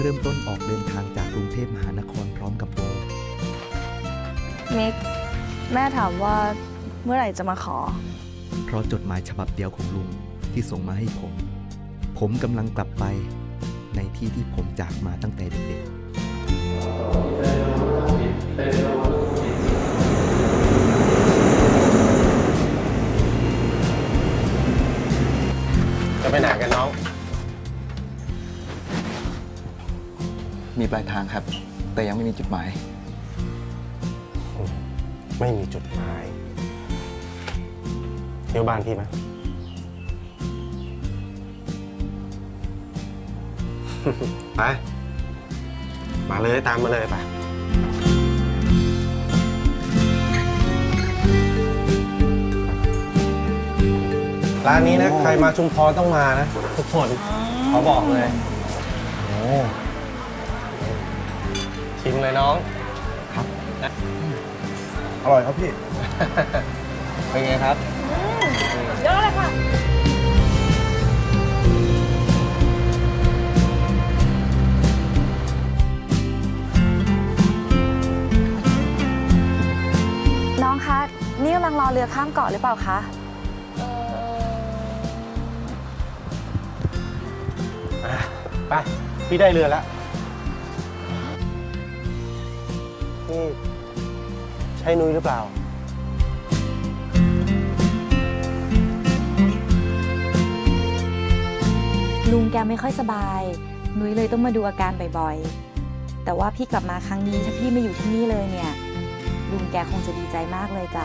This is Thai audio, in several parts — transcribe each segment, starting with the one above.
เริ่มต้นออกเดินทางจากกรุงเทพมหานครพร้อมกับโบมิกแม่ถามว่าเมื่อไหร่จะมาขอ เพราะจดหมายฉบับเดียวของลุงที่ส่งมาให้ผม ผมกำลังกลับไปในที่ที่ผมจากมาตั้งแต่เด็กๆจะไปไหนกันน้อง มีปลายทางครับ แต่ยังไม่มีจุดหมาย ไม่มีจุดหมายเที่ยวบ้านพี่ไหม ไป มาเลยตามมาเลยไป ร้านนี้นะ ใครมาชุมพรต้องมานะ ทุกคน เขาบอกเลย โอ้ ชิมเลยน้อง อร่อยครับพี่ เป็นไงครับน้องคะ นี่กำลังรอเรือข้ามเกาะหรือเปล่าคะ ไป พี่ได้เรือแล้ว นี่ ใช่นุ้ยหรือเปล่า ลุงแกไม่ค่อยสบาย นุ้ยเลยต้องมาดูอาการบ่อยๆ แต่ว่าพี่กลับมาครั้งนี้ถ้าพี่ไม่อยู่ที่นี่เลยเนี่ย ลุงแกคงจะดีใจมากเลยจ้ะ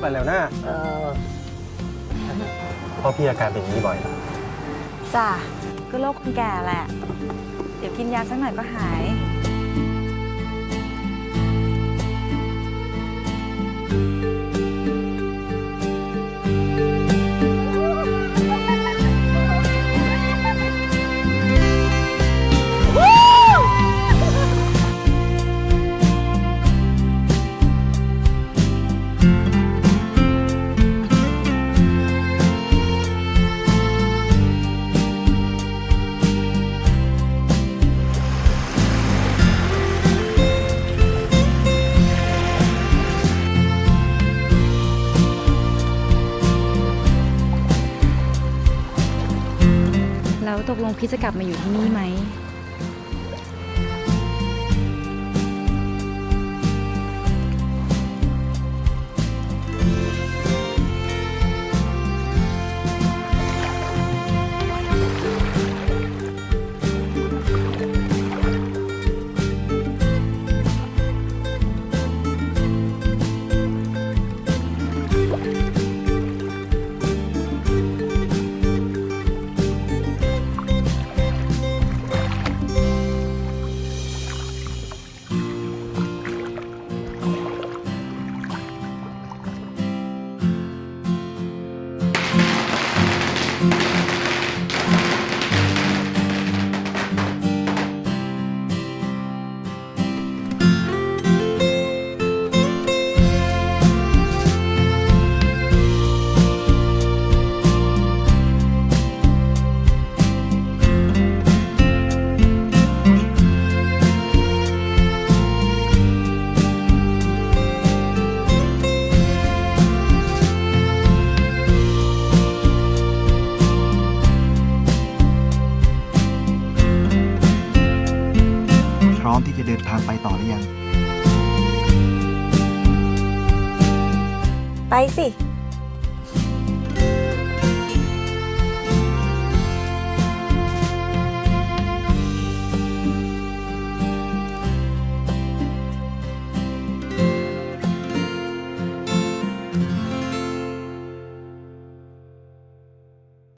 ไปแล้วนะเออเพราะพี่อาการเป็นอย่างนี้บ่อยเหรอจ้ะก็โรคคนแก่แหละ เดี๋ยวกินยาสักหน่อยก็หาย กลงพี่จะกลับมาอยู่ที่นี่ไหม มที่จะเดินทางไปต่อหรือยัง ไปสิ